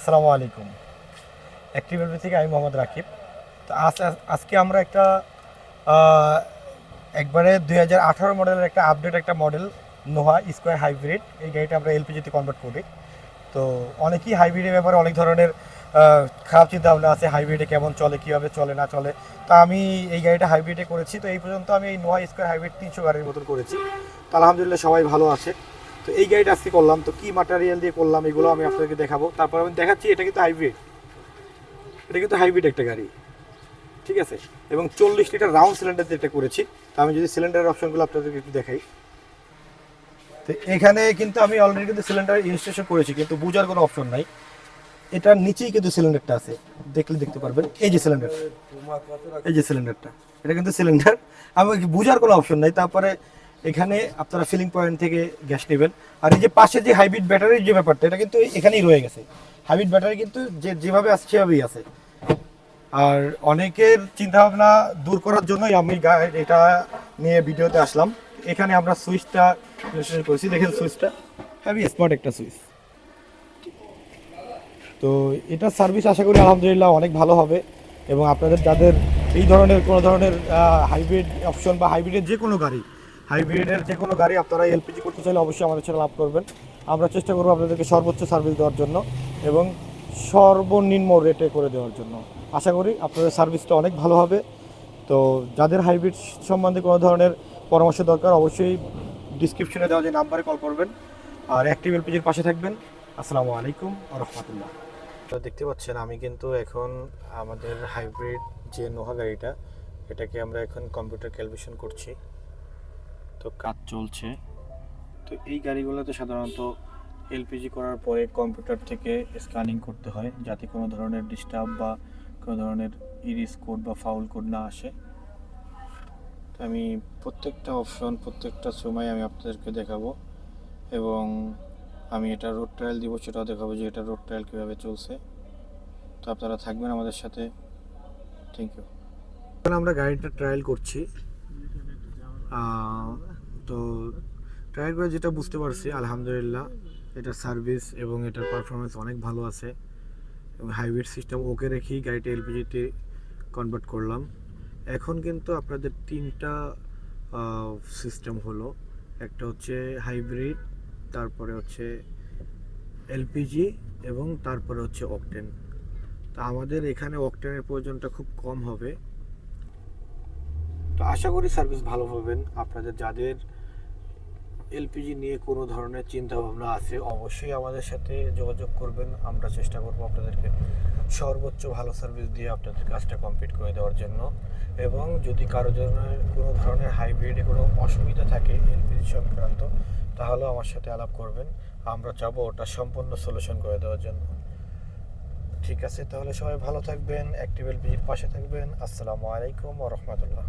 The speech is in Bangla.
আসসালামু আলাইকুম। অ্যাক্টিভ এলবি থেকে আমি মোহাম্মদ রাকিব। তো আজ, আজ- আজকে আমরা একটা একবারে দুই হাজার আঠারো মডেলের একটা আপডেট একটা মডেল নোহা স্কোয়ার হাইব্রিড এই গাড়িটা আমরা এলপিজিতে কনভার্ট করি। তো অনেকেই হাইব্রিডের ব্যাপারে অনেক ধরনের খারাপ চিন্তা ভাবনা আছে হাইব্রিডে কেমন চলে, কীভাবে চলে, না চলে। তো আমি এই গাড়িটা হাইব্রিডে করেছি। তো এই পর্যন্ত আমি এই নোহা স্কোয়ার হাইব্রিড তিনশো গাড়ির মতন করেছি। তো আলহামদুলিল্লাহ সবাই ভালো আছে। তো এই গাড়িটা আজকে করলাম, তো কি ম্যাটেরিয়াল দিয়ে করলাম এগুলো আমি আপনাদেরকে দেখাবো। তারপর আমি দেখাচ্ছি, এটা কিন্তু হাইব্রিড এটা কিন্তু হাইব্রিড একটা গাড়ি। ঠিক আছে? এবং চল্লিশ লিটার রাউন্ড সিলিন্ডার দিয়ে এটা করেছি। তো আমি যদি সিলিন্ডারের অপশনগুলো আপনাদেরকে একটু দেখাই। তো এখানে কিন্তু আমি অলরেডি কিন্তু সিলিন্ডার ইনস্টলেশন করেছি, কিন্তু বোঝার কোনো অপশন নাই। এটার নিচেই কিন্তু সিলিন্ডারটা আছে। দেখলে দেখতে পারবেন। এই যে সিলিন্ডার এই যে সিলিন্ডারটা এটা কিন্তু সিলিন্ডার আমি বোঝার কোনো অপশন নাই। তারপরে এখানে আপনারা ফিলিং পয়েন্ট থেকে গ্যাস নেবেন। আর এই যে পাশে যে হাইব্রিড ব্যাটারির যে ব্যাপারটা, এটা কিন্তু এখানেই রয়ে গেছে। হাইব্রিড ব্যাটারি কিন্তু যে যেভাবে আছে, সেভাবেই আছে। আর অনেকের চিন্তা ভাবনা দূর করার জন্যই আমি এটা নিয়ে ভিডিওতে আসলাম। এখানে আমরা সুইচটা করেছি। দেখেন সুইচটা। হ্যাভি স্মার্ট একটা সুইচ। তো এটা সার্ভিস আশা করি আলহামদুলিল্লাহ অনেক ভালো হবে। এবং আপনাদের যাদের এই ধরনের, কোনো ধরনের হাইব্রিড অপশন বা হাইব্রিডের যে কোনো গাড়ি হাইব্রিডের যে কোনো গাড়ি আপনারা এলপিজি করতে চাইলে অবশ্যই আমাদের চ্যানেল লাভ করবেন। আমরা চেষ্টা করব আপনাদেরকে সর্বোচ্চ সার্ভিস দেওয়ার জন্য এবং সর্বনিম্ন রেটে করে দেওয়ার জন্য। আশা করি আপনাদের সার্ভিসটা অনেক ভালো হবে। তো যাদের হাইব্রিড সম্বন্ধে কোনো ধরনের পরামর্শ দরকার, অবশ্যই ডিসক্রিপশনে দেওয়া যে নাম্বারে কল করবেন। আর অ্যাক্টিভ এলপিজির পাশে থাকবেন। আসসালামু আলাইকুম রহমতুল্লাহ। তো দেখতে পাচ্ছেন, আমি কিন্তু এখন আমাদের হাইব্রিড যে নোহা গাড়িটা, এটাকে আমরা এখন কম্পিউটার ক্যালকুলেশন করছি। তো কাজ চলছে। তো এই গাড়িগুলোতে সাধারণত এলপিজি করার পরে কম্পিউটার থেকে স্ক্যানিং করতে হয়, যাতে কোনো ধরনের ডিস্টার্ব বা কোনো ধরনের ইরিস কোড বা ফাউল কোড না আসে। তো আমি প্রত্যেকটা অপশন প্রত্যেকটা সময় আমি আপনাদেরকে দেখাবো এবং আমি এটা রোড ট্রায়াল দিব, সেটাও দেখাবো যে এটা রোড ট্রায়াল কীভাবে চলছে। তো আপনারা থাকবেন আমাদের সাথে। থ্যাংক ইউ আমরা গাড়িটা ট্রায়াল করছি। তো ট্রাই করে যেটা বুঝতে পারছি, আলহামদুলিল্লাহ, এটার সার্ভিস এবং এটার পারফরমেন্স অনেক ভালো আছে। এবং হাইব্রিড সিস্টেম ওকে রেখেই গাড়িটা এলপিজিতে কনভার্ট করলাম। এখন কিন্তু আপনাদের তিনটা সিস্টেম হলো। একটা হচ্ছে হাইব্রিড তারপরে হচ্ছে এলপিজি এবং তারপরে হচ্ছে অকটেন তা আমাদের এখানে অকটেনের প্রয়োজনটা খুব কম হবে। তো আশা করি সার্ভিস ভালো পাবেন। আপনাদের যাদের এলপিজি নিয়ে কোনো ধরনের চিন্তা ভাবনা আছে, অবশ্যই আমাদের সাথে যোগাযোগ করবেন। আমরা চেষ্টা করব আপনাদেরকে সর্বোচ্চ ভালো সার্ভিস দিয়ে আপনাদের কাজটা কমপ্লিট করে দেওয়ার জন্য। এবং যদি কারও জন্য কোনো ধরনের হাইব্রিডে কোনো অসুবিধা থাকে এলপিজি সংক্রান্ত তাহলেও আমার সাথে আলাপ করবেন। আমরা চাবো ওটা সম্পূর্ণ সলিউশন করে দেওয়ার জন্য। ঠিক আছে, তাহলে সবাই ভালো থাকবেন অ্যাক্টিভ এলপিজির পাশে থাকবেন। আসসালামু আলাইকুম ও রহমতুল্লাহ।